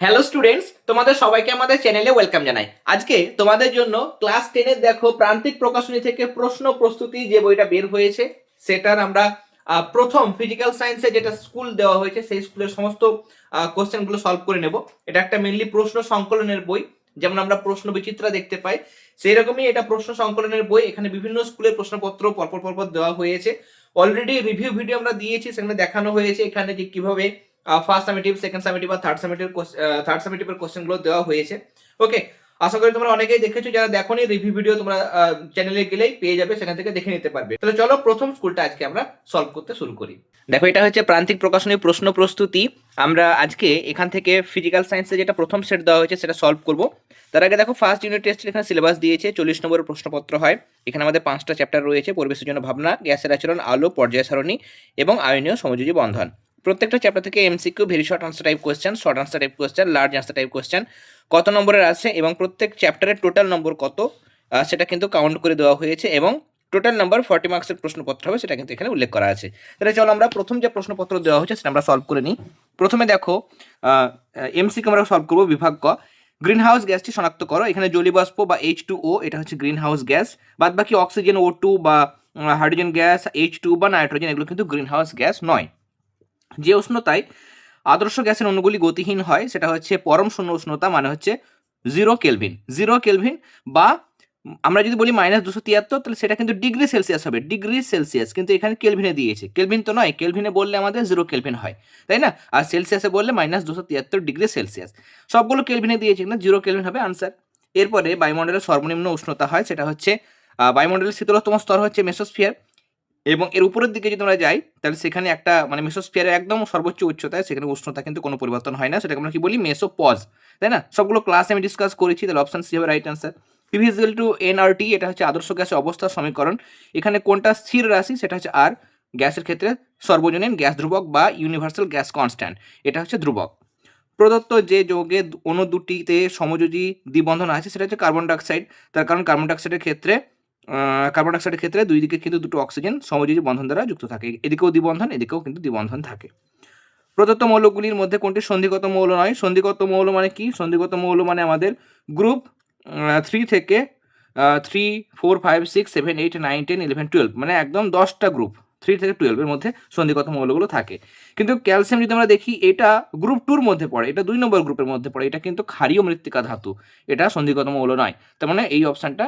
Hello students তোমাদের সবাইকে আমাদের চ্যানেলে ওয়েলকাম জানাই। আজকে তোমাদের জন্য ক্লাস টেনের দেখো প্রান্তিক প্রকাশনী থেকে প্রশ্ন প্রস্তুতি যে বইটা বের হয়েছে, সেটার আমরা প্রথম ফিজিক্যাল সায়েন্সে যেটা স্কুল দেওয়া হয়েছে, সেই স্কুলের সমস্ত কোশ্চেনগুলো সলভ করে নেব। এটা একটা মেনলি প্রশ্ন সংকলনের বই, যেমন আমরা প্রশ্ন বিচিত্রা দেখতে পাই সেই রকমই এটা প্রশ্ন সংকলনের বই, এখানে বিভিন্ন স্কুলের প্রশ্নপত্র পরপর পরপর দেওয়া হয়েছে। অলরেডি রিভিউ ভিডিও আমরা দিয়েছি, সেখানে দেখানো হয়েছে এখানে যে কীভাবে ফার্স্ট সামেটিভ সেকেন্ড সামেটিভ বা থার্ড সামেটিভ থার্ড সামেটিভের কোশ্চেনগুলো দেওয়া হয়েছে। ওকে আশা করি তোমরা অনেকেই দেখেছ, যারা দেখো দেখোনি রিভিউ ভিডিও তোমরা চ্যানেলে গেলেই পেয়ে যাবে, সেখান থেকে দেখে নিতে পারবে। তাহলে চলো প্রথম স্কুলটা আজকে আমরা সলভ করতে শুরু করি। দেখো, এটা হচ্ছে প্রান্তিক প্রকাশনী প্রশ্ন প্রস্তুতি। আমরা আজকে এখান থেকে ফিজিক্যাল সায়েন্সে যেটা প্রথম সেট দেওয়া হয়েছে, সেটা সলভ করব। তার আগে দেখো ফার্স্ট ইউনিট টেস্টের এখানে সিলেবাস দিয়েছে, চল্লিশ নম্বরের প্রশ্নপত্র হয়। এখানে আমাদের পাঁচটা চ্যাপ্টার রয়েছে, পরিবেশের জন্য ভাবনা, গ্যাসের আচরণ, আলো, পর্যায় সারণী এবং আয়নীয় সমযোজী বন্ধন। প্রত্যেকটা চ্যাপ্টার থেকে MCQ very short answer type question short answer type question large answer type question কত নম্বরের আছে এবং প্রত্যেক চ্যাপ্টারের টোটাল নম্বর কত? সেটা কিন্তু কাউন্ট করে দেওয়া হয়েছে এবং টোটাল নাম্বার ফর্টি মার্কসের প্রশ্নপত্র হবে, সেটা কিন্তু এখানে উল্লেখ করা আছে। তাহলে চলো আমরা প্রথম যে প্রশ্নপত্র দেওয়া হয়েছে, সেটা আমরা সলভ করে নিই। প্রথমে দেখো এমসিকিউ আমরা সলভ করব বিভাগ ক। গ্রিন হাউস গ্যাসটি শনাক্ত করো। এখানে জলীয়বাষ্প বা এইচ টু ও এটা হচ্ছে গ্রিন হাউস গ্যাস বাদ বাকি অক্সিজেন ও টু বা হাইড্রোজেন গ্যাস এইচ টু বা নাইট্রোজেন এগুলো কিন্তু গ্রিন হাউস গ্যাস নয়। যে উষ্ণতায় আদর্শ গ্যাসের অণুগুলি গতিহীন হয়, সেটা হচ্ছে পরম শূন্য উষ্ণতা মানে হচ্ছে জিরো কেলভিন জিরো কেলভিন বা আমরা যদি বলি মাইনাস দুশো তিয়াত্তর, তাহলে সেটা কিন্তু ডিগ্রি সেলসিয়াস হবে ডিগ্রি সেলসিয়াস কিন্তু এখানে কেলভিনে দিয়েছে। কেলভিন তো নয় কেলভিনে বললে আমাদের জিরো কেলভিন হয়, তাই না? আর সেলসিয়াসে বললে মাইনাস দুশো তিয়াত্তর ডিগ্রি সেলসিয়াস সবগুলো কেলভিনে দিয়েছে কিন্তু জিরো কেলভিন হবে আনসার এরপরে বায়ুমণ্ডলের সর্বনিম্ন উষ্ণতা হয়, সেটা হচ্ছে বায়ুমণ্ডলের শীতলতম স্তর হচ্ছে মেসোস্ফিয়ার এবং এর উপরের দিকে যদি আমরা যাই, তাহলে সেখানে একটা মানে মেসোস্ফিয়ারের একদম সর্বোচ্চ উচ্চতায় সেখানে উষ্ণতা কিন্তু কোনো পরিবর্তন হয় না। সেটাকে আমরা কি বলি? মেসো পজ তাই না? সবগুলো ক্লাসে আমি ডিসকাস করেছি, তাহলে অপশন সি হবে right answer PV equal to nRT এটা হচ্ছে আদর্শ গ্যাসের অবস্থার সমীকরণ। এখানে কোনটা স্থির রাশি? সেটা হচ্ছে আর গ্যাসের ক্ষেত্রে সর্বজনীন গ্যাস ধ্রুবক বা ইউনিভার্সাল গ্যাস কনস্ট্যান্ট এটা হচ্ছে ধ্রুবক। প্রদত্ত যে যৌগে অণু দুটিতে সমযোজী দ্বিবন্ধন আছে, সেটা হচ্ছে কার্বন ডাইঅক্সাইড তার কারণ কার্বন ডাইঅক্সাইডের ক্ষেত্রে কার্বন ডাইঅক্সাইডের ক্ষেত্রে দুই দিকে কিন্তু দুটো অক্সিজেন সমযোজী বন্ধন দ্বারা যুক্ত থাকে। এদিকেও দ্বিবন্ধন, এদিকেও কিন্তু দ্বিবন্ধন থাকে। প্রদত্ত মৌলগুলির মধ্যে কোনটি সন্ধিগত মৌল নয়? সন্ধিগত মৌল মানে কি? সন্ধিগত মৌল মানে আমাদের গ্রুপ থ্রি থেকে three four five six seven eight nine ten eleven twelve মানে একদম দশটা গ্রুপ থ্রি থেকে টুয়েলভের মধ্যে সন্ধিগত মৌলগুলো থাকে। কিন্তু ক্যালসিয়াম যদি আমরা দেখি, এটা গ্রুপ টুর মধ্যে পড়ে, এটা দুই নম্বর গ্রুপের মধ্যে পড়ে, এটা কিন্তু ক্ষারীয় মৃত্তিকা ধাতু, এটা সন্ধিগত মৌল নয়। তার মানে এই অপশানটা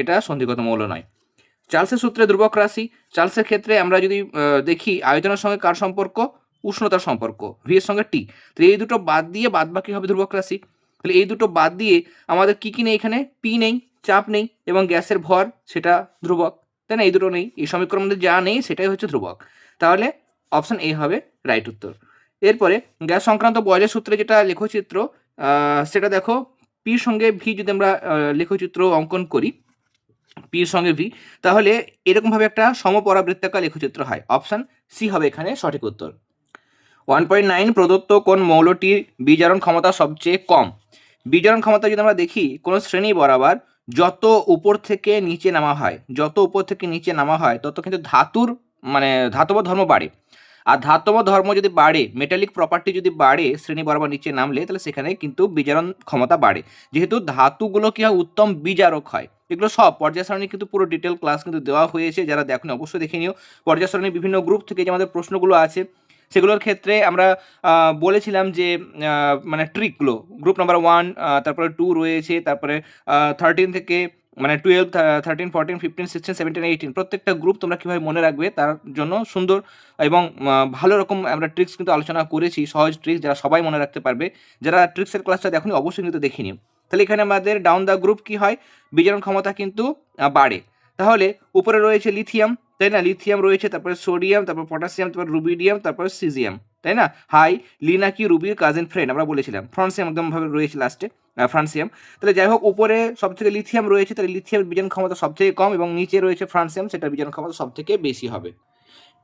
এটা সন্ধিগত মৌল নয়। চার্লসের সূত্রে ধ্রুবক রাশি, চার্লসের ক্ষেত্রে আমরা যদি দেখি আয়তনের সঙ্গে কার সম্পর্ক? উষ্ণতার সম্পর্ক ভি এর সঙ্গে টি তো এই দুটো বাদ দিয়ে বাদ বাকি হবে ধ্রুবক রাশি। তাহলে এই দুটো বাদ দিয়ে আমাদের কি কি নেই এখানে? পি নেই, চাপ নেই এবং গ্যাসের ভর, সেটা ধ্রুবক। তাই না এই দুটো নেই। এই সমীকরণের মধ্যে যা নেই, সেটাই হচ্ছে ধ্রুবক। তাহলে অপশন এ হবে রাইট উত্তর। এরপরে গ্যাস সংক্রান্ত বয়লের সূত্রে যেটা লেখচিত্র সেটা দেখো পির সঙ্গে ভি যদি আমরা লেখচিত্র অঙ্কন করি পির সঙ্গে ভি তাহলে এরকমভাবে একটা সমপরাবৃত্তাকার লেখচিত্র হয়। অপশান সি হবে এখানে সঠিক উত্তর। ওয়ান পয়েন্ট নাইন প্রদত্ত কোন মৌলটির বিজারণ ক্ষমতা সবচেয়ে কম? বিজারণ ক্ষমতা যদি আমরা দেখি, কোনো শ্রেণি বরাবর যত উপর থেকে নিচে নামা হয়, যত উপর থেকে নিচে নামা হয়, তত কিন্তু ধাতুর মানে ধাতব ধর্ম বাড়ে। আর ধাতব ধর্ম যদি বাড়ে মেটালিক প্রপার্টি যদি বাড়ে, শ্রেণি বরাবর নিচে নামলে, তাহলে সেখানে কিন্তু বিজারণ ক্ষমতা বাড়ে। যেহেতু ধাতুগুলো কি হয়? উত্তম বিজারক হয়। এগুলো সব পর্যায় সারণী কিন্তু পুরো ডিটেল ক্লাস কিন্তু দেওয়া হয়েছে। যারা দেখেন অবশ্যই দেখে নিও। পর্যায় সারণী বিভিন্ন গ্রুপ থেকে যে আমাদের প্রশ্নগুলো আছে সেগুলোর ক্ষেত্রে আমরা বলেছিলাম যে মানে ট্রিকগুলো গ্রুপ নাম্বার ওয়ান তারপরে টু রয়েছে, তারপরে থার্টিন থেকে মানে twelve thirteen fourteen fifteen sixteen seventeen eighteen প্রত্যেকটা গ্রুপ তোমরা কীভাবে মনে রাখবে তার জন্য সুন্দর এবং ভালো রকম আমরা ট্রিক্স কিন্তু আলোচনা করেছি, সহজ ট্রিক্স যারা সবাই মনে রাখতে পারবে, যারা ট্রিক্সের ক্লাসটা দেখুন অবশ্যই কিন্তু দেখিনি তাহলে এখানে আমাদের ডাউন দ্য গ্রুপ কি হয়? বিজারণ ক্ষমতা কিন্তু বাড়ে। তাহলে উপরে রয়েছে লিথিয়াম তাই না? লিথিয়াম রয়েছে, তারপরে সোডিয়াম তারপর পটাশিয়াম তারপর রুবিডিয়াম তারপর সিজিয়াম তাই না? হাই লিনাকি রুবির কাজিন ফ্রেন্ড আমরা বলেছিলাম। ফ্রান্সিয়াম একদমভাবে রয়েছে লাস্টে ফ্রান্সিয়াম তাহলে যাই হোক, উপরে সব থেকে লিথিয়াম রয়েছে, তাহলে লিথিয়াম বিজন ক্ষমতা সব থেকে কম এবং নিচে রয়েছে ফ্রান্সিয়াম সেটা বিজন ক্ষমতা সব থেকে বেশি হবে।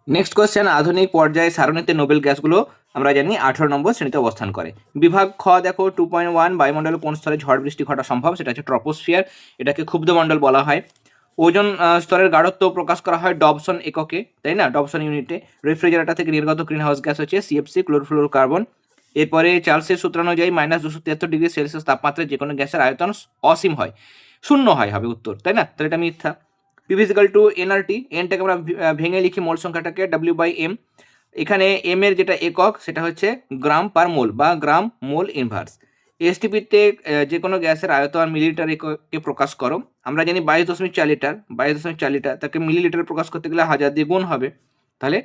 নেক্সট কোয়েশ্চেন আধুনিক পর্যায়ে সারণীতে নোবেল গ্যাসগুলো আমরা জানি আঠারো নম্বর শ্রেণীতে অবস্থান করে। বিভাগ খ, দেখো টু পয়েন্ট ওয়ান বায়ুমণ্ডলে কোন স্তরে ঝড় বৃষ্টি ঘটা সম্ভব? সেটা হচ্ছে ট্রপোস্ফিয়ার এটাকে ক্ষুব্ধমণ্ডল বলা হয়। ওজন স্তরের গাঢ়ত্ব প্রকাশ করা হয় ডবসন এককে, তাই না? ডবসন ইউনিটে। রেফ্রিজারেটর থেকে নির্গত গ্রিন হাউস গ্যাস হচ্ছে সিএফসি ক্লোরোফ্লোরোকার্বন। এরপরে চার্লসের সূত্র অনুযায়ী মাইনাস দুশো তিয়াত্তর ডিগ্রি সেলসিয়াস তাপমাত্রায় যে কোনো গ্যাসের আয়তন অসীম হয়। শূন্য হয় হবে উত্তর, তাই না? তাহলে এটা মিথ্যা। পিভিজিক্যাল টু এনআরটি এনটাকে আমরা ভেঙে লিখি মোল সংখ্যাটাকে ডাব্লিউ বাই এম এখানে এম এর যেটা একক, সেটা হচ্ছে গ্রাম পার মোল বা গ্রাম মোল ইনভার্স এসটিপিতে যে কোনো গ্যাসের আয়তন মিলিলিটার এককে প্রকাশ করো, আমরা জানি বাইশ দশমিক চার লিটার, বাইশ দশমিক চার লিটার, তাকে মিলিলিটারে প্রকাশ করতে গেলে হাজার দিয়ে গুণ হবে। তাহলে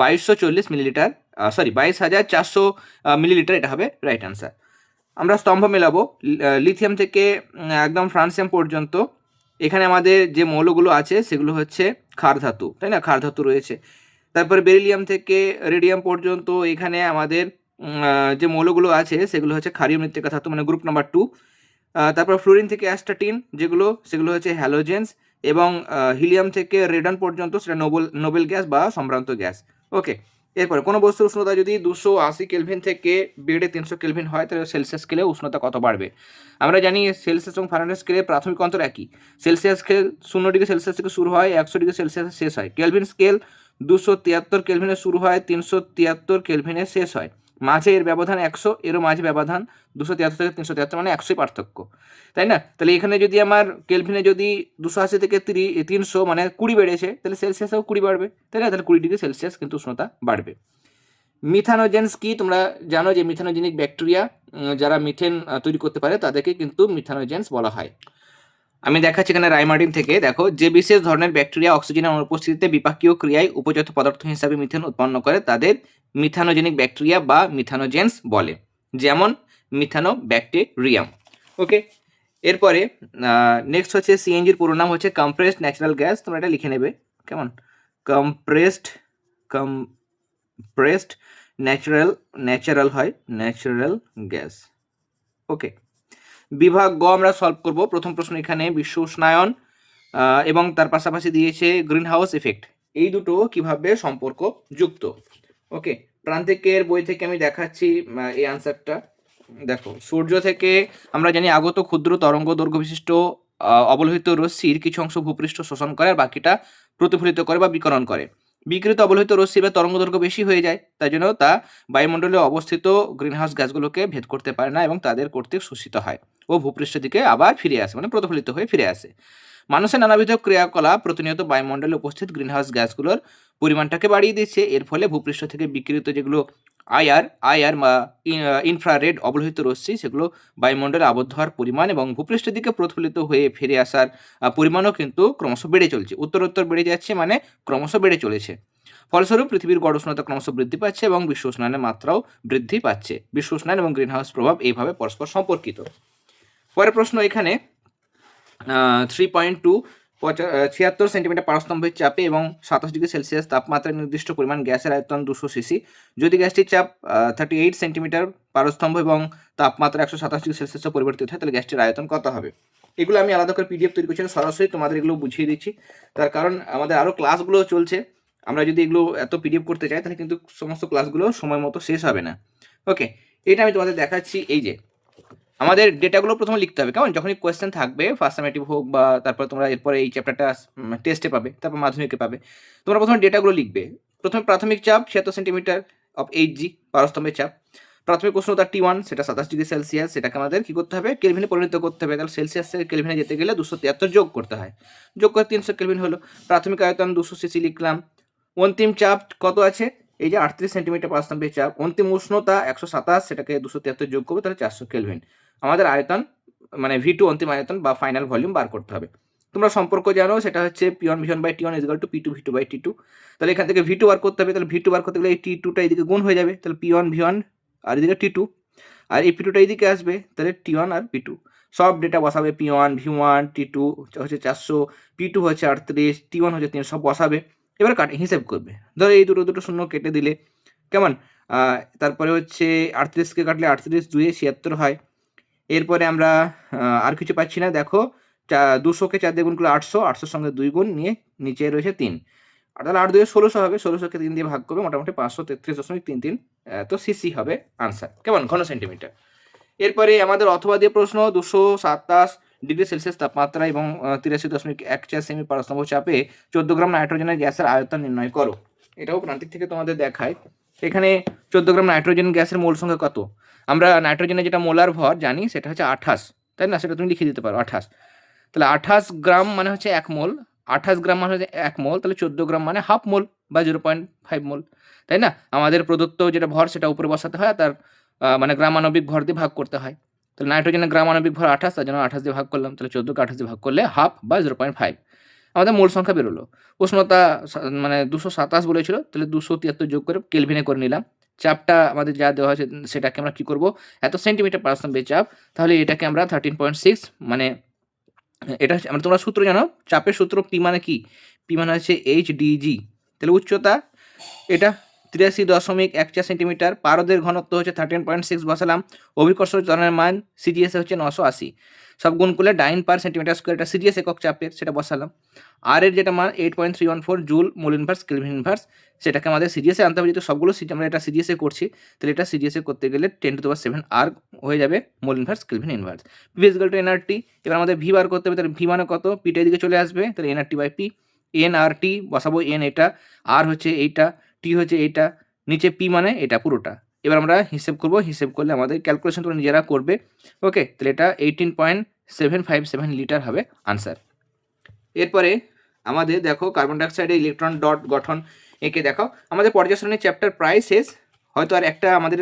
বাইশশো চল্লিশ মিলিলিটার সরি বাইশ হাজার চারশো মিলিলিটার এটা হবে রাইট অ্যান্সার আমরা স্তম্ভ মেলাবো লিথিয়াম থেকে একদম ফ্রান্সিয়াম পর্যন্ত। এখানে আমাদের যে মৌলগুলো আছে, সেগুলো হচ্ছে ক্ষার ধাতু, তাই না? ক্ষার ধাতু রয়েছে। তারপর বেরিলিয়াম থেকে রেডিয়াম পর্যন্ত, এখানে আমাদের যে মৌলগুলো আছে, সেগুলো হচ্ছে ক্ষারীয় মৃত্তিকা ধাতু মানে গ্রুপ নাম্বার টু তারপর ফ্লোরিন থেকে অ্যাস্টাটিন যেগুলো, সেগুলো হচ্ছে হ্যালোজেন্স এবং হিলিয়াম থেকে রেডন পর্যন্ত, সেটা নোবেল নোবেল গ্যাস বা সম্ভ্রান্ত গ্যাস ওকে এরপরে কোনো বস্তুর উষ্ণতা যদি দুশো আশি কেলভিন থেকে বেড়ে তিনশো কেলভিন হয়, তাহলে সেলসিয়াস স্কেলে উষ্ণতা কত বাড়বে? আমরা জানি সেলসিয়াস এবং ফারেনহাইট স্কেলে প্রাথমিক অন্তর একই। সেলসিয়াস স্কেল শূন্য ডিগ্রি সেলসিয়াস থেকে শুরু হয়, একশো ডিগ্রি সেলসিয়াসে শেষ হয়। কেলভিন স্কেল দুশো তিয়াত্তর কেলভিনে শুরু হয়, তিনশো তিয়াত্তর কেলভিনে শেষ হয়। মাঝে এর ব্যবধান একশো, এরও মাঝে ব্যবধান দুশো তিয়াত্তর থেকে তিনশো তিয়াত্তর মানে একশোই পার্থক্য। তাই না? তাহলে এখানে যদি আমার কেলভিনে যদি দুশো আশি থেকে তিনশো মানে কুড়ি বেড়েছে, তাহলে সেলসিয়াসেও কুড়ি বাড়বে। তাই না? তাহলে কুড়ি ডিগ্রি সেলসিয়াস কিন্তু উষ্ণতা বাড়বে। মিথানোজেন্স কি? তোমরা জানো যে মিথানোজেনিক ব্যাকটেরিয়া যারা মিথেন তৈরি করতে পারে, তাদেরকে কিন্তু মিথানোজেন্স বলা হয়। আমি দেখাচ্ছি এখানে রাইমার্টিন থেকে। দেখো, যে বিশেষ ধরনের ব্যাকটেরিয়া অক্সিজেনের অনুপস্থিতিতে বিপাকীয় ক্রিয়ায় উপজাত পদার্থ হিসাবে মিথেন উৎপন্ন করে, তাদের মিথানোজেনিক ব্যাকটেরিয়া বা মিথানোজেন্স বলে, যেমন মিথানো ব্যাকটেরিয়াম ওকে, এরপরে নেক্সট হচ্ছে সিএনজির পুরো নাম হচ্ছে কম্প্রেসড ন্যাচারাল গ্যাস তোমরা এটা লিখে নেবে, কেমন? কম্প্রেসড কম্প্রেসড ন্যাচারাল ন্যাচারাল হয় ন্যাচারাল গ্যাস ওকে বিভাগ গ আমরা সলভ করব। প্রথম প্রশ্ন এখানে বিশ্ব উষ্ণায়ন এবং তার পাশাপাশি দিয়েছে গ্রিন হাউস এফেক্ট এই দুটো কীভাবে সম্পর্ক যুক্ত? ওকে প্রান্তিকের বই থেকে আমি দেখাচ্ছি এই আনসারটা দেখো, সূর্য থেকে আমরা জানি আগত, ক্ষুদ্র, তরঙ্গ দৈর্ঘ্য বিশিষ্ট অবলোহিত রশ্মির কিছু অংশ ভূপৃষ্ঠ শোষণ করে আর বাকিটা প্রতিফলিত করে বা বিকরণ করে। বিকৃত অবলোহিত রশ্মি বা তরঙ্গ দৈর্ঘ্য বেশি হয়ে যায়, তাই জন্য তা বায়ুমণ্ডলে অবস্থিত গ্রিনহাউস গ্যাসগুলোকে ভেদ করতে পারে না এবং তাদের কর্তৃক শোষিত হয় ও ভূপৃষ্ঠের দিকে আবার ফিরে আসে মানে প্রতিফলিত হয়ে ফিরে আসে। মানুষের নানাবিধ ক্রিয়াকলাপ প্রতিনিয়ত বায়ুমণ্ডলে উপস্থিত গ্রিনহাউস গ্যাসগুলোর পরিমাণটাকে বাড়িয়ে দিচ্ছে, এর ফলে ভূপৃষ্ঠ থেকে বিকৃত যেগুলো আইআর বা ইনফ্রারেড অবলোহিত রশ্মি, সেগুলো বায়ুমণ্ডলে আবদ্ধ হওয়ার পরিমাণ এবং ভূপৃষ্ঠের দিকে প্রতিফলিত হয়ে ফিরে আসার পরিমাণও কিন্তু ক্রমশ বেড়ে চলছে। উত্তরোত্তর বেড়ে যাচ্ছে মানে ক্রমশ বেড়ে চলেছে। ফলস্বরূপ পৃথিবীর গড় উষ্ণতা ক্রমশ বৃদ্ধি পাচ্ছে এবং বিশ্ব উষ্ণায়নের মাত্রাও বৃদ্ধি পাচ্ছে। বিশ্ব উষ্ণায়ন এবং গ্রিনহাউস প্রভাব এইভাবে পরস্পর সম্পর্কিত। পরের প্রশ্ন এখানে থ্রি পয়েন্ট টু ছিয়াত্তর সেন্টিমিটার পারস্তম্ভের চাপে এবং সাতাশ ডিগ্রি সেলসিয়াস তাপমাত্রায় নির্দিষ্ট পরিমাণ গ্যাসের আয়তন দুশো সিসি। যদি গ্যাসটির চাপ থার্টি এইট সেন্টিমিটার পারস্তম্ভ এবং তাপমাত্রা একশো সাতাশ ডিগ্রি সেলসিয়াসে পরিবর্তিত হয়, তাহলে গ্যাসটির আয়তন কত হবে? এগুলো আমি আলাদা করে পিডিএফ তৈরি করছি, সরাসরি তোমাদের এগুলো বুঝিয়ে দিচ্ছি। তার কারণ আমাদের আরও ক্লাসগুলো চলছে, আমরা যদি এগুলো এত পিডিএফ করতে চাই, তাহলে কিন্তু সমস্ত ক্লাসগুলো সময় মতো শেষ হবে না। ওকে এটা আমি তোমাদের দেখাচ্ছি, এই যে আমাদের ডেটাগুলো প্রথমে লিখতে হবে। কেমন? যখনই কোয়েশ্চেন থাকবে ফার্স্ট সামেটিভ হোক বা তারপর তোমরা এরপরে এই চ্যাপ্টারটা টেস্টে পাবে, তারপর মাধ্যমিকে পাবে। তোমরা প্রথমে ডেটাগুলো লিখবে। প্রথমে প্রাথমিক চাপ, ছিয়াত্তর সেন্টিমিটার অফ এইট জি পারস্তম্ভের চাপ। প্রাথমিক উষ্ণতা টি ওয়ান সেটা সাতাশ ডিগ্রি সেলসিয়াস সেটাকে আমাদের কী করতে হবে? কেলভিনে পরিণত করতে হবে। তাহলে সেলসিয়াস কেলভিনে যেতে গেলে দুশো তিয়াত্তর যোগ করতে হয়। যোগ করে তিনশো কেলভিন হলো। প্রাথমিক আয়তন দুশো সিসি লিখলাম। অন্তিম চাপ কত আছে? এই যে আটত্রিশ সেন্টিমিটার পারস্তম্ভের চাপ। অন্তিম উষ্ণতা একশো সাতাশ, সেটাকে দুশো তিয়াত্তর যোগ করবে, তাহলে চারশো কেলভিন আমাদের আয়তন মানে ভি টু অন্তিম আয়তন বা ফাইনাল ভলিউম বার করতে হবে। তোমরা সম্পর্ক জানো, সেটা হচ্ছে P one V one by T one is equal to P two V two by T two তাহলে এখান থেকে ভি টু বার করতে হবে, তাহলে ভি টু বার করতে গেলে এই টি টুটা এদিকে গুণ হয়ে যাবে। তাহলে পিওন ভিওন আর এদিকে টি টু আর এই পি টুটা এইদিকে আসবে, তাহলে টি ওয়ান আর পি টু সব ডেটা বসাবে P one V one T two হচ্ছে চারশো পি টু হচ্ছে আটত্রিশ টি ওয়ান হচ্ছে তিন সব বসাবে। এবার কাটে, হিসেব করবে। ধরো এই দুটো দুটো শূন্য কেটে দিলে, কেমন? তারপরে হচ্ছে আটত্রিশকে কাটলে আটত্রিশ দুয়ে ছিয়াত্তর হয়। এরপরে আমরা আর কিছু পাচ্ছি না। দেখো, চা দুশোকে চার দিয়ে গুণ করলে আটশো, আটশোর সঙ্গে দুই গুণ নিয়ে নিচে রয়েছে তিন। তাহলে আট দুয়ে ষোলোশো হবে ষোলোশোকে তিন দিয়ে ভাগ করবে মোটামুটি পাঁচশো তেত্রিশ দশমিক তিন তিন তো সিসি হবে আনসার কেমন? ঘন সেন্টিমিটার এরপরে আমাদের অথবা দিয়ে প্রশ্ন, দুশো সাতাশ ডিগ্রি সেলসিয়াস তাপমাত্রা এবং তিরাশি দশমিক এক চার সেমি পারস্তম্ভ চাপে চোদ্দ গ্রাম নাইট্রোজেনের গ্যাসের আয়তন নির্ণয় করো। এটাও প্রান্তিক থেকে তোমাদের দেখায়। এখানে চোদ্দ গ্রাম নাইট্রোজেন গ্যাসের মোল সংখ্যা কত? আমরা নাইট্রোজেনের যেটা মোলার ভর জানি, সেটা হচ্ছে আঠাশ, তাই না? সেটা তুমি লিখে দিতে পারো, আঠাশ। তাহলে আঠাশ গ্রাম মানে হচ্ছে এক মোল, আঠাশ গ্রাম মানে হচ্ছে এক মোল, তাহলে চোদ্দ গ্রাম মানে হাফ মোল বা জিরো পয়েন্ট ফাইভ মোল, তাই না? আমাদের প্রদত্ত যেটা ভর, সেটা উপরে বসাতে হয় তার মানে গ্রামানবিক ভর দিয়ে ভাগ করতে হয়। তাহলে নাইট্রোজেনের গ্রামানবিক ভর আঠাশ, তার জন্য আঠাশ দিয়ে ভাগ করলাম, তাহলে চোদ্দোকে আঠাশ দিয়ে ভাগ করলে হাফ বা জিরো পয়েন্ট ফাইভ। আমাদের মোল সংখ্যা বেরোলো। উষ্ণতা মানে দুশো সাতাশ বলেছিল, তাহলে দুশো তিয়াত্তর যোগ করে কেলভিনে করে নিলাম। চাপটা আমাদের যা দেওয়া হয়েছে, সেটাকে আমরা কী করব? এত সেন্টিমিটার পার্সেন্ট চাপ, তাহলে এটাকে আমরা থার্টিন পয়েন্ট সিক্স মানে এটা আমরা তোমরা সূত্র জানো? চাপের সূত্র পি মানে কি? পি মানে হচ্ছে এইচ ডিজি তাহলে উচ্চতা এটা তিরাশি দশমিক এক চার সেন্টিমিটার। পারদের ঘনত্ব হচ্ছে থার্টিন পয়েন্ট সিক্স বসালাম। অভিকর্ষ ত্বরণের মান সিজিএস হচ্ছে নশো আশি। সব গুণ করলে ডাইন পার সেন্টিমিটার স্কোয়ার এটা সিজিএস একক চাপের সেটা বসালাম। আর এর যেটা মান eight point three one four joule, mole inverse kelvin inverse সেটাকে আমাদের সিজিএসে আনতে হবে। যেহেতু সবগুলো আমরা এটা সিজিএসে করছি, তাহলে এটা সিজিএসে করতে গেলে টেন টু পাওয়ার সেভেন আর হয়ে যাবে mole inverse kelvin inverse P is equal to nRT এবার আমাদের ভি বার করতে হবে, তাহলে ভি মানে কত? পিটা দিকে চলে আসবে, তাহলে nRT by P n R T বসাবো এন এটা। আর হচ্ছে এইটা। টি হচ্ছে এইটা নিচে পি মানে এটা পুরোটা। এবার আমরা হিসেব করব, হিসেব করলে আমাদের ক্যালকুলেশন তোমরা নিজেরা করবে। ওকে তাহলে এটা eighteen point seven five seven litre হবে আনসার এরপরে আমাদের দেখো কার্বন ডাইঅক্সাইডের ইলেকট্রন ডট গঠন এঁকে দেখো আমাদের পর্যায় চ্যাপ্টার প্রায় শেষ। হয়তো আর একটা আমাদের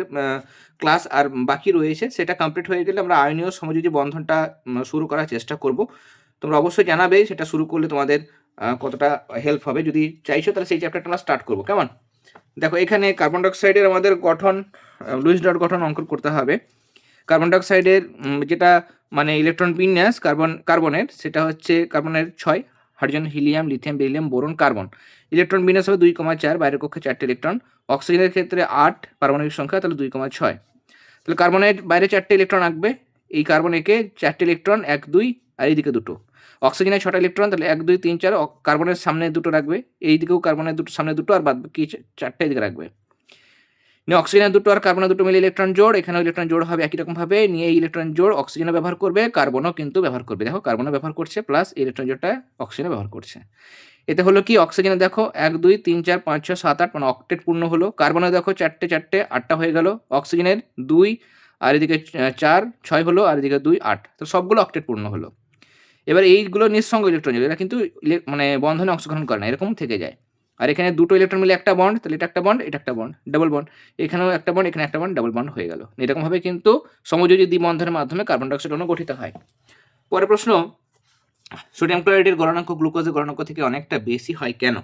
ক্লাস আর বাকি রয়েছে, সেটা কমপ্লিট হয়ে গেলে আমরা আয়নীয় সমযোজী বন্ধনটা শুরু করার চেষ্টা করব। তোমরা অবশ্যই জানাবে, সেটা শুরু করলে তোমাদের কতটা হেল্প হবে। যদি চাইছো তাহলে সেই চ্যাপ্টারটা আমরা স্টার্ট করব। কেমন? দেখো, এখানে কার্বন ডাইঅক্সাইডের আমাদের গঠন লুইস ডট গঠন অঙ্কন করতে হবে। কার্বন ডাইঅক্সাইডের যেটা মানে ইলেকট্রন বিন্যাস কার্বন কার্বনের সেটা হচ্ছে কার্বনের ছয় hydrogen helium lithium beryllium boron carbon electron বিন্যাস হবে দুই কমা চার, বাইরের কক্ষে চারটে ইলেকট্রন অক্সিজেনের ক্ষেত্রে আট, পারমাণবিক সংখ্যা, তাহলে দুই কমা ছয়। তাহলে কার্বনের বাইরে চারটে ইলেকট্রন আঁকবে, এই কার্বন একে চারটে ইলেকট্রন এক, দুই, আর এইদিকে দুটো। অক্সিজেনের ছটা ইলেকট্রন তাহলে এক, দুই, তিন, চার কার্বনের সামনে দুটো রাখবে। এই দিকেও কার্বনের দুটো, সামনে দুটো আর বাদ কি চারটে এদিকে রাখবে। নিয়ে অক্সিজেনের দুটো আর কার্বনের দুটো মিলে ইলেকট্রন জোড়, এখানেও ইলেকট্রন জোড় হবে একই রকমভাবে। নিয়ে এই ইলেকট্রন জোড় অক্সিজেনও ব্যবহার করবে কার্বনও কিন্তু ব্যবহার করবে। দেখো কার্বনও ব্যবহার করছে প্লাস ইলেকট্রন জোড়টা অক্সিজেনও ব্যবহার করছে। এতে হলো কি, অক্সিজেনে দেখো, এক, দুই, তিন, চার, পাঁচ, ছয়, সাত, আট মানে অক্টেট পূর্ণ হলো। কার্বনে দেখো, চারটে চারটে, আটটা হয়ে গেল। অক্সিজেনের দুই, আর এদিকে চার, ছয় হলো, আর এদিকে দুই, আট। তো সবগুলো অক্টেট পূর্ণ হলো। এবার এইগুলো নিঃসঙ্গ ইলেকট্রন এরা কিন্তু মানে বন্ধনে অংশগ্রহণ করে না, এরকম থেকে যায়। আর এখানে দুটো ইলেকট্রন মিলে একটা বন্ড তাহলে এটা একটা বন্ড এটা একটা বন্ড ডাবল বন্ড এখানেও একটা বন্ড এখানে একটা বন্ড ডাবল বন্ড হয়ে গেল। এরকমভাবে কিন্তু সমযোজী দ্বিবন্ধনের মাধ্যমে কার্বন ডাইঅক্সাইড অণু গঠিত হয়। পরের প্রশ্ন সোডিয়াম ক্লোরাইডের গলনাঙ্ক গ্লুকোজের গলনাঙ্ক থেকে অনেকটা বেশি হয় কেন?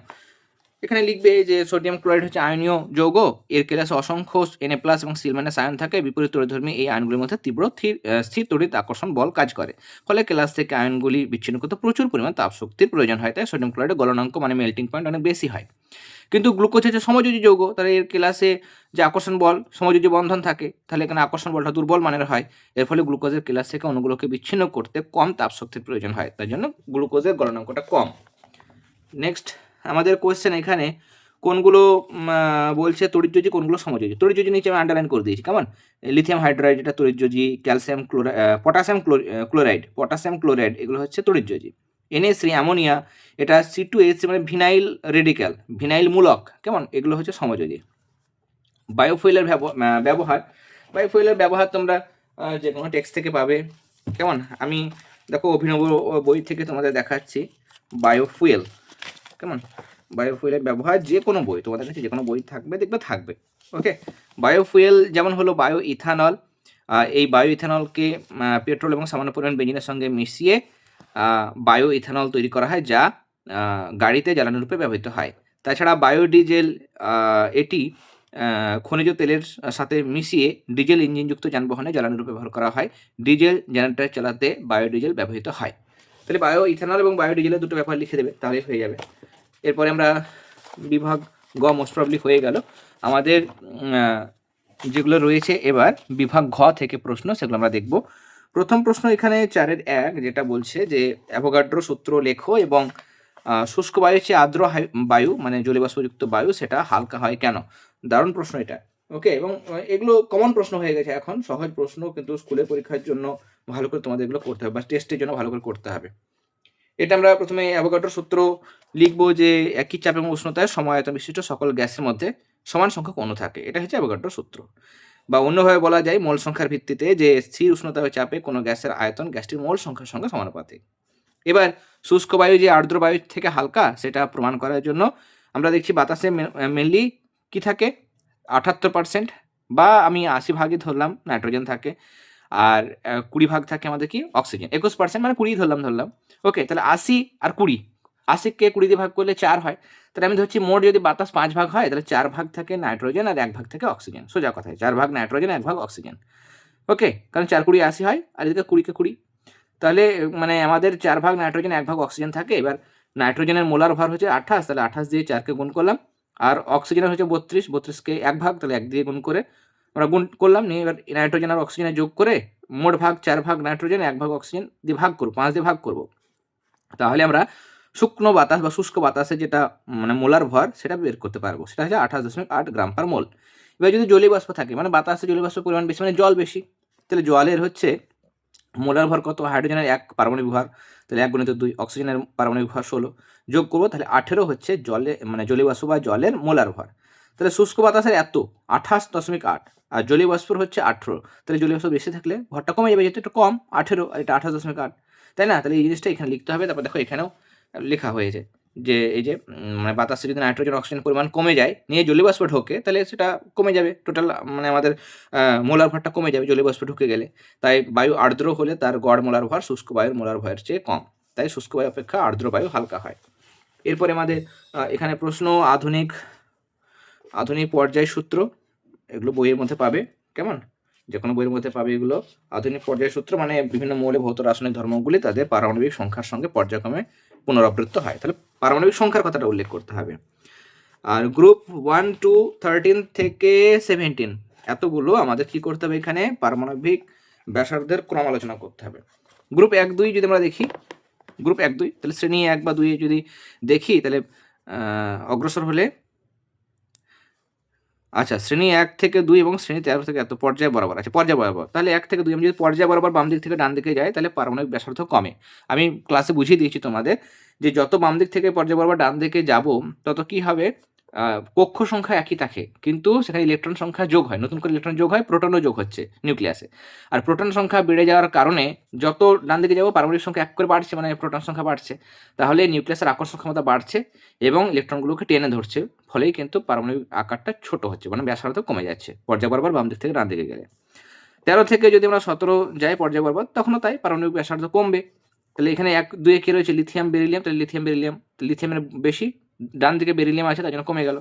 এখানে লিখবে যে সোডিয়াম ক্লোরাইড হচ্ছে আয়নীয় যৌগ, এর কেলাসে অসংখ্য এনএ প্লাস এবং সিল মাইনাস আয়ন থাকে, বিপরীত তড়িধর্মী এই আয়নগুলির মধ্যে তীব্র থির- স্থির তড়িৎ আকর্ষণ বল কাজ করে। ফলে কেলাস থেকে আয়নগুলি বিচ্ছিন্ন করতে প্রচুর পরিমাণ তাপ শক্তির প্রয়োজন হয়, তাই সোডিয়াম ক্লোরাইডের গলনাঙ্ক মানে মেল্টিং পয়েন্ট অনেক বেশি হয়। কিন্তু গ্লুকোজ হচ্ছে সমযোজী যৌগ, তাহলে এর কেলাসে যে আকর্ষণ বল, সমযোজী বন্ধন থাকে, তাহলে এখানে আকর্ষণ বলটা দুর্বল মানের হয়। এর ফলে গ্লুকোজের কেলাস থেকে অণুগুলোকে বিচ্ছিন্ন করতে কম তাপ শক্তির প্রয়োজন হয় তাই জন্য গ্লুকোজের গলনাঙ্কটা কম। নেক্সট আমাদের কোয়েশ্চেন এখানে কোনগুলো বলছে তড়িৎযোজী, কোনগুলো সমযোজী? তড়িৎযোজী নিচে আমি আন্ডারলাইন করে দিয়েছি, কেমন? লিথিয়াম হাইড্রাইড এটা তড়িৎযোজী calcium chloride potassium chloride potassium chloride এগুলো হচ্ছে তড়িৎযোজী। এনএ থ্রি অ্যামোনিয়া এটা সি টু এইচ মানে ভিনাইল রেডিক্যাল ভিনাইল মূলক, কেমন? এগুলো হচ্ছে সমযোজী। বায়োফুয়েলের ব্যব- ব্যবহার বায়োফুয়েলের ব্যবহার তোমরা যে কোনো টেক্সট থেকে পাবে, কেমন? আমি দেখো অভিনব বই থেকে তোমাদের দেখাচ্ছি বায়োফুয়েল কেমন? বায়োফুয়েলের ব্যবহার যে কোনো বই, তোমাদের কাছে যে কোনো বই থাকবে, দেখবে থাকবে ওকে বায়োফুয়েল যেমন হলো বায়ো ইথানল এই বায়ো ইথানলকে পেট্রোল এবং সামান্য পরিমাণ বেঞ্জিনের সঙ্গে মিশিয়ে বায়ো ইথানল তৈরি করা হয় যা গাড়িতে জ্বালানি রূপে ব্যবহৃত হয়। তাছাড়া বায়োডিজেল এটি খনিজ তেলের সাথে মিশিয়ে ডিজেল ইঞ্জিনযুক্ত যানবাহনে জ্বালানি রূপে ব্যবহার করা হয়। ডিজেল জেনারেটর চালাতে বায়োডিজেল ব্যবহৃত হয়। তাহলে বায়ো ইথানল এবং বায়োডিজেলের দুটো ব্যাপার লিখে দেবে, তাহলেই হয়ে যাবে। এরপরে আমরা বিভাগ গ মোস্ট প্রবলি হয়ে গেল। আমাদের যেগুলো রয়েছে এবার বিভাগ ঘ থেকে প্রশ্ন, সেগুলো আমরা দেখব। প্রথম প্রশ্ন এখানে চারের এক, যেটা বলছে যে, অ্যাভোগাড্রো সূত্র লেখো এবং শুষ্ক বায়ু চেয়ে আর্দ্র বায়ু মানে জলীয়বাষ্পযুক্ত বায়ু, সেটা হালকা হয় কেন? দারুণ প্রশ্ন এটা। ওকে এবং এগুলো কমন প্রশ্ন হয়ে গেছে এখন। সহজ প্রশ্ন, কিন্তু স্কুলের পরীক্ষার জন্য ভালো করে তোমাদের এগুলো করতে হবে বা টেস্টের জন্য ভালো করে করতে হবে। এটা আমরা প্রথমে অ্যাভোগাড্রো সূত্র লিখব যে একই চাপ এবং উষ্ণতায় সমায়ত বিশিষ্ট সকল গ্যাসের মধ্যে সমান সংখ্যক অণু থাকে। এটা হচ্ছে অ্যাভোগাড্রো সূত্র। বা অন্যভাবে বলা যায় মোল সংখ্যার ভিত্তিতে যে স্থির উষ্ণতা চাপে কোনো গ্যাসের আয়তন গ্যাসটির মোল সংখ্যার সঙ্গে সমানুপাতিক। এবার শুষ্ক বায়ু যে আর্দ্র বায়ু থেকে হালকা সেটা প্রমাণ করার জন্য আমরা দেখছি বাতাসে মেনলি কি থাকে? আটাত্তর পার্সেন্ট বা আমি আশি ভাগই ধরলাম নাইট্রোজেন থাকে। আর কুড়ি ভাগ থাকে আমাদের কি? অক্সিজেন। একুশ পার্সেন্ট মানে কুড়ি ধরলাম ধরলাম। ওকে তাহলে আশি আর কুড়ি। আশিকে কুড়ি দিয়ে ভাগ করলে চার হয়। তাহলে আমি ধরছি মোট যদি বাতাস পাঁচ ভাগ হয়, তাহলে চার ভাগ থাকে নাইট্রোজেন আর এক ভাগ থাকে অক্সিজেন। সোজা কথায় চার ভাগ নাইট্রোজেন, এক ভাগ অক্সিজেন। ওকে কারণ চার কুড়ি, আশি হয়, আর এদিকে কুড়িকে কুড়ি। তাহলে মানে আমাদের চার ভাগ নাইট্রোজেন, এক ভাগ অক্সিজেন থাকে। এবার নাইট্রোজেনের মোলার ভার হচ্ছে আঠাশ, তাহলে আঠাশ দিয়ে চারকে গুণ করলাম। আর অক্সিজেনের হচ্ছে বত্রিশ, বত্রিশকে এক ভাগ, তাহলে এক দিয়ে গুণ করে আমরা গুণ করলাম, নিয়ে এবার নাইট্রোজেন আর অক্সিজেনে যোগ করে মোট ভাগ, চার ভাগ নাইট্রোজেন এক ভাগ অক্সিজেন দিয়ে ভাগ করব, পাঁচ দিয়ে ভাগ করব। তাহলে আমরা শুকনো বাতাস বা শুষ্ক বাতাসে যেটা মানে মোলার ভর, সেটা বের করতে পারব। সেটা হচ্ছে আঠাশ দশমিক আট গ্রাম পার মোল। এবার যদি জলীয় বাষ্প থাকে মানে বাতাসে জলীয় পরিমাণ বেশি মানে জল বেশি, তাহলে জলের হচ্ছে মোলার ভর কত? হাইড্রোজেনের এক পারমাণবিক ভর, তাহলে এক গুণিত দুই অক্সিজেনের পারমাণবিক ভর ষোলো যোগ করব, তাহলে আঠেরো হচ্ছে জলে মানে জলীয় বাষ্প বা জলের মোলার ভর। তাহলে শুষ্ক বাতাসের এত, আঠাশ দশমিক আট, আর জলীয় বাষ্পর হচ্ছে আঠেরো। তাহলে জলীয় বাষ্প বেশি থাকলে ভরটা কমে যাবে, যেহেতু একটু কম, আঠেরো, আর এটা আঠাশ দশমিক আট। তাই না? তাহলে এই জিনিসটা এখানে লিখতে হবে, তারপর দেখো এখানেও লেখা হয়েছে যে এই যে মানে বাতাসে যদি নাইট্রোজেন, অক্সিজেন পরিমাণ কমে যায়, নিয়ে জলীয় বাষ্প ঢোকে, তাহলে সেটা কমে যাবে টোটাল মানে আমাদের মোলার ভরটা কমে যাবে, জলীয় বাষ্প ঢুকে গেলে। তাই বায়ু আর্দ্র হলে তার গড় মোলার ভর শুষ্ক বায়ুর মোলার ভরের চেয়ে কম। তাই শুষ্ক বায়ু অপেক্ষা আর্দ্র বায়ু হালকা হয়। এরপরে আমাদের এখানে প্রশ্ন, আধুনিক আধুনিক পর্যায় সূত্র এগুলো বইয়ের মধ্যে পাবে, কেমন? যে কোনো বইয়ের মধ্যে পাবে এগুলো। আধুনিক পর্যায় সূত্র মানে বিভিন্ন মৌলে ভৌত রাসায়নিক ধর্মগুলি তাদের পারমাণবিক সংখ্যার সঙ্গে পর্যায়ক্রমে পুনরাবৃত্ত হয়। তাহলে পারমাণবিক সংখ্যার কথাটা উল্লেখ করতে হবে। আর গ্রুপ ওয়ান, টু, থার্টিন থেকে সেভেন্টিন, এতগুলো আমাদের কি করতে হবে এখানে? পারমাণবিক ব্যাসার্ধের ক্রম আলোচনা করতে হবে। গ্রুপ এক, দুই যদি আমরা দেখি, গ্রুপ এক, দুই, তাহলে শ্রেণি এক বা দুই যদি দেখি, তাহলে অগ্রসর হলে আচ্ছা শ্রেণি এক থেকে দুই এবং শ্রেণি তেরো থেকে এত পর্যায় বরাবর। আছে পর্যায় বরাবর। তাহলে এক থেকে দুই আমি যদি পর্যায় বরাবর বাম দিক থেকে ডান দিকে যাই, তাহলে পারমাণবিক ব্যাসার্ধ কমে। আমি ক্লাসে বুঝিয়ে দিয়েছি তোমাদের যে যত বাম দিক থেকে পর্যায় বরাবর ডান দিকে যাব, তত কি হবে? কক্ষ সংখ্যা একই থাকে, কিন্তু সেখানে ইলেকট্রন সংখ্যা যোগ হয়, নতুন করে ইলেকট্রন যোগ হয়, প্রোটনও যোগ হচ্ছে নিউক্লিয়াসে। আর প্রোটন সংখ্যা বেড়ে যাওয়ার কারণে যত ডান দিকে যাব, পারমাণবিক সংখ্যা এক করে বাড়ছে মানে প্রোটন সংখ্যা বাড়ছে, তাহলে নিউক্লিয়াসের আকর্ষণ ক্ষমতা বাড়ছে এবং ইলেকট্রনগুলোকে টেনে ধরছে, ফলেই কিন্তু পারমাণবিক আকারটা ছোট হচ্ছে মানে ব্যাসার্ধ কমে যাচ্ছে, পর্যায় বরাবর বাম দিক থেকে ডান দিকে গেলে। তেরো থেকে যদি আমরা সতেরো যাই পর্যায় বরাবর, তখনও তাই পারমাণবিক ব্যাসার্ধ কমবে। তাহলে এখানে এক, দুই কি রয়েছে, লিথিয়াম, বেরিলিয়াম, তাহলে লিথিয়াম, বেরিলিয়াম, লিথিয়ামের বেশি ডান দিকে বেরিলিয়াম আছে, তার জন্য কমে গেল।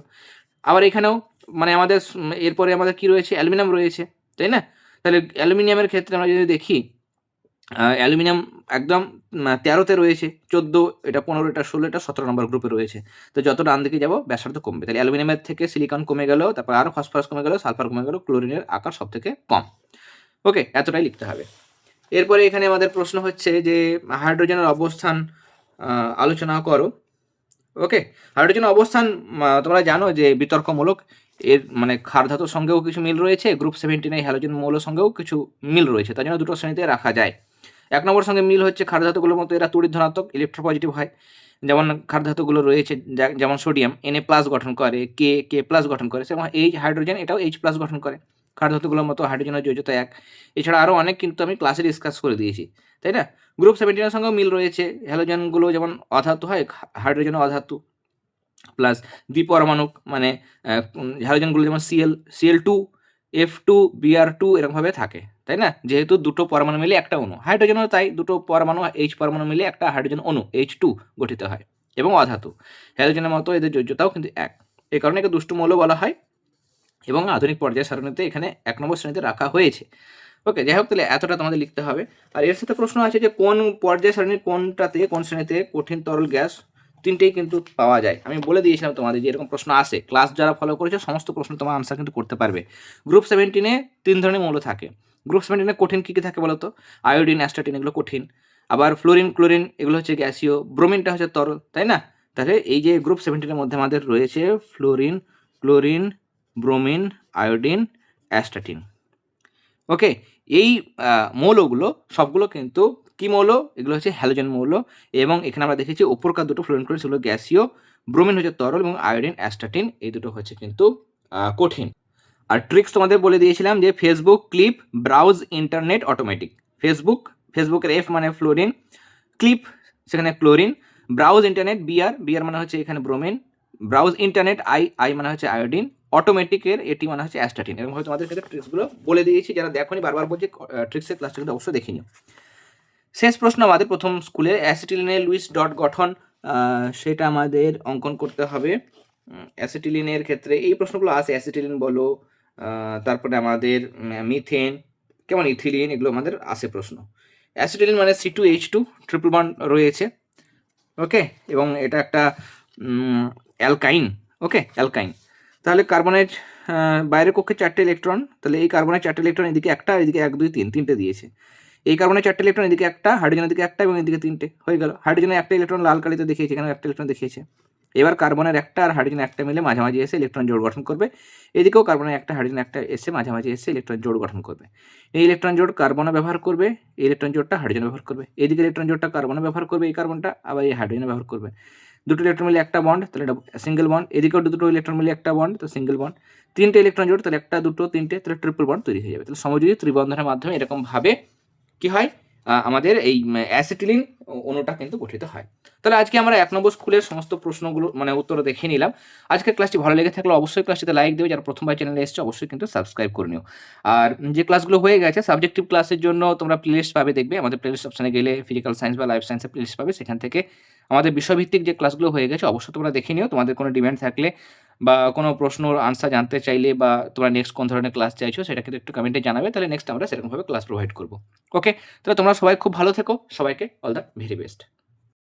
আবার এখানেও মানে আমাদের এরপরে আমাদের কি রয়েছে? অ্যালুমিনিয়াম রয়েছে, তাই না? তাহলে অ্যালুমিনিয়ামের ক্ষেত্রে আমরা যদি দেখি অ্যালুমিনিয়াম একদম তেরোতে রয়েছে, চোদ্দ, এটা পনেরো, এটা ষোলো, এটা সতেরো নম্বর গ্রুপে রয়েছে। তো যত ডান দিকে যাব, ব্যাসার্ধ কমবে। তাহলে অ্যালুমিনিয়ামের থেকে সিলিকন কমে গেল, তারপর আরও ফসফরাস কমে গেল সালফার কমে গেল ক্লোরিনের আকার সব থেকে কম। ওকে, এতটাই লিখতে হবে। এরপরে এখানে আমাদের প্রশ্ন হচ্ছে যে হাইড্রোজেনের অবস্থান আলোচনা করো। ওকে হাইড্রোজেনের অবস্থান তোমরা জানো যে বিতর্কমূলক, এর মানে ধাতুর সঙ্গেও কিছু মিল রয়েছে গ্রুপ সেভেন্টিন এই হ্যালোজেন মৌলের সঙ্গেও কিছু মিল রয়েছে, তার জন্য দুটো শ্রেণীতে রাখা যায়। এক নম্বর সঙ্গে মিল হচ্ছে ধাতুগুলোর মতো, এরা তড়িৎ ধনাত্মক ইলেকট্রোপজিটিভ হয়। যেমন ধাতুগুলো রয়েছে যেমন সোডিয়াম এন প্লাস গঠন করে কে কে প্লাস গঠন করে এবং এইচ হাইড্রোজেন এটাও এইচ প্লাস গঠন করে। ক্ষার ধাতুগুলোর মতো হাইড্রোজেনের যোজ্যতা এক। এছাড়া আরও অনেক কিন্তু আমি ক্লাসে ডিসকাস করে দিয়েছি, তাই না? গ্রুপ সেভেন্টিনের সঙ্গেও মিল রয়েছে। হ্যালোজেনগুলো যেমন অধাতু হয় হাইড্রোজেন অধাতু। প্লাস দ্বিপরমাণুক মানে হ্যালোজেনগুলো যেমন Cl Cl two F two Br two এরকমভাবে থাকে, তাই না? যেহেতু দুটো পরমাণু মিলে একটা অণু। হাইড্রোজেনও তাই, দুটো পরমাণু এইচ পরমাণু মিলে একটা হাইড্রোজেন অণু এইচ টু গঠিত হয় এবং অধাতু। হ্যালোজেনের মতো এদের যোজ্যতাও কিন্তু এক। এই কারণে একে দুষ্টু মৌল বলা হয়। এবং আধুনিক পর্যায় সারণীতে এখানে এক নম্বর শ্রেণীতে রাখা হয়েছে। ওকে, যাই হোক তাহলে এতটা তোমাদের লিখতে হবে। আর এর সাথে প্রশ্ন আছে যে কোন পর্যায় সারণীর কোনটাতে, কোন শ্রেণীতে কঠিন তরল গ্যাস তিনটেই কিন্তু পাওয়া যায়? আমি বলে দিয়েছিলাম তোমাদের যে এরকম প্রশ্ন আসে। ক্লাস যারা ফলো করেছে, সমস্ত প্রশ্ন তোমার আনসার কিন্তু করতে পারবে। গ্রুপ সেভেন্টিনে তিন ধরনের মৌল থাকে। গ্রুপ সেভেন্টিনে কঠিন কী কী থাকে বলো তো আয়োডিন অ্যাস্টাটিন এগুলো কঠিন। আবার ফ্লোরিন ক্লোরিন এগুলো হচ্ছে গ্যাসীয়। ব্রোমিনটা হচ্ছে তরল, তাই না? তাহলে এই যে গ্রুপ সেভেন্টিনের মধ্যে আমাদের রয়েছে fluorine chlorine bromine iodine astatine okay এই মৌলগুলো, সবগুলো কিন্তু কি মৌল? এগুলো হচ্ছে হ্যালোজেন মৌল এবং এখানে আমরা দেখেছি উপরকার দুটো ফ্লোরিন ক্লোরিন সেগুলো গ্যাসীয় ব্রোমিন হচ্ছে তরল এবং আয়োডিন অ্যাস্টাটিন এই দুটো হচ্ছে কিন্তু কঠিন। আর ট্রিক্স তোমাদের বলে দিয়েছিলাম যে Facebook clip browse internet automatic Facebook ফেসবুকের এফ মানে ফ্লোরিন ক্লিপ সেখানে chlorine browse internet Br Br মানে হচ্ছে এখানে bromine browse internet I I মানে হচ্ছে আয়োডিন অটোমেটিকের এটি মানে হচ্ছে অ্যাস্টাটিন এবং হয়তো তোমাদের ক্ষেত্রে ট্রিক্সগুলো বলে দিয়েছি, যারা দেখোনি বারবার বলছি ট্রিক্সের ক্লাসটা কিন্তু অবশ্যই দেখে নিও। শেষ প্রশ্ন আমাদের প্রথম স্কুলে অ্যাসিটিলিনের লুইস ডট গঠন সেটা আমাদের অঙ্কন করতে হবে। অ্যাসিটিলিনের ক্ষেত্রে এই প্রশ্নগুলো আছে অ্যাসিটিলিন বলো তারপরে আমাদের মিথেন কেমন ইথিলিন এগুলো আমাদের আসে প্রশ্ন। অ্যাসিটিলিন মানে C two H two triple bond রয়েছে ওকে এবং এটা একটা অ্যালকাইন ওকে অ্যালকাইন তাহলে কার্বনের বাইরের কক্ষে চারটে ইলেকট্রন তাহলে এই কার্বনের চারটে ইলেকট্রন এদিকে একটা এদিকে এক, দুই, তিন, তিনটে দিয়েছে। এই কার্বনের চারটে ইলেকট্রন এদিকে একটা হাইড্রোজেনের দিকে একটা এবং এদিকে তিনটে, হয়ে গেল। হাইড্রোজেনের একটা ইলেকট্রন লাল কালিতে দেখিয়েছে, এখানে একটা ইলেকট্রন দেখিয়েছে। এবার কার্বনের একটা আর হাইড্রোজেন একটা মিলে মাঝামাঝি এসে ইলেকট্রন জোড় গঠন করবে। এদিকেও কার্বনের একটা হাইড্রোজেন একটা এসে মাঝামাঝি এসে ইলেকট্রন জোড় গঠন করবে। এই ইলেকট্রন জোড় কার্বনে ব্যবহার করবে, এই ইলেকট্রন জোড়টা হাইড্রোজেন ব্যবহার করবে। এদিকে ইলেকট্রন জোড়টা কার্বনে ব্যবহার করবে এই কার্বনটা আবার এই হাইড্রোজেন ব্যবহার করবে। দুটো ইলেকট্রন মিলে একটা বন্ড তাহলে এটা সিঙ্গেল বন্ড এদিকেও দুটো ইলেকট্রন মিলে একটা বন্ড তো সিঙ্গেল বন্ড তিনটে ইলেকট্রন জোড়, তাহলে একটা, দুটো, তিনটে, তাহলে ট্রিপল বন্ড তৈরি হয়ে যাবে। তাহলে সমযোজী ত্রিবন্ধনের মাধ্যমে এরকমভাবে কী হয়? আমাদের এই অ্যাসিটিলিন অণুটা কিন্তু গঠিত হয়। তাহলে আজকে আমরা এক নম্বর স্কুলের সমস্ত প্রশ্নগুলো মানে উত্তর দেখে নিলাম। আজকের ক্লাসটি ভালো লেগে থাকলে অবশ্যই ক্লাসটিতে লাইক দেবে। যারা প্রথমবার চ্যানেলে এসছে, অবশ্যই কিন্তু সাবস্ক্রাইব করে নিও। আর যে ক্লাসগুলো হয়ে গেছে সাবজেক্টিভ ক্লাসের জন্য তোমরা প্লেলিস্ট পাবে, দেখবে। আমাদের প্লেলিস্ট অপশানে গেলে ফিজিক্যাল সায়েন্স বা লাইফ সায়েন্সের প্লেলিস্ট পাবে। সেখান থেকে আমাদের বিষয়ভিত্তিক যে ক্লাসগুলো হয়ে গেছে, অবশ্যই তোমরা দেখে নিও। তোমাদের কোনো ডিমান্ড থাকলে বা কোনো প্রশ্নর আনসার জানতে চাইলে বা তোমরা নেক্সট কোন ধরনের ক্লাস চাইছো, সেটা কিন্তু একটু কমেন্টে জানাবে। তাহলে নেক্সট আমরা সেরকমভাবে ক্লাস প্রোভাইড করব। ওকে তাহলে তোমরা সবাই খুব ভালো থেকো। সবাইকে অল দ্য ভেরি বেস্ট।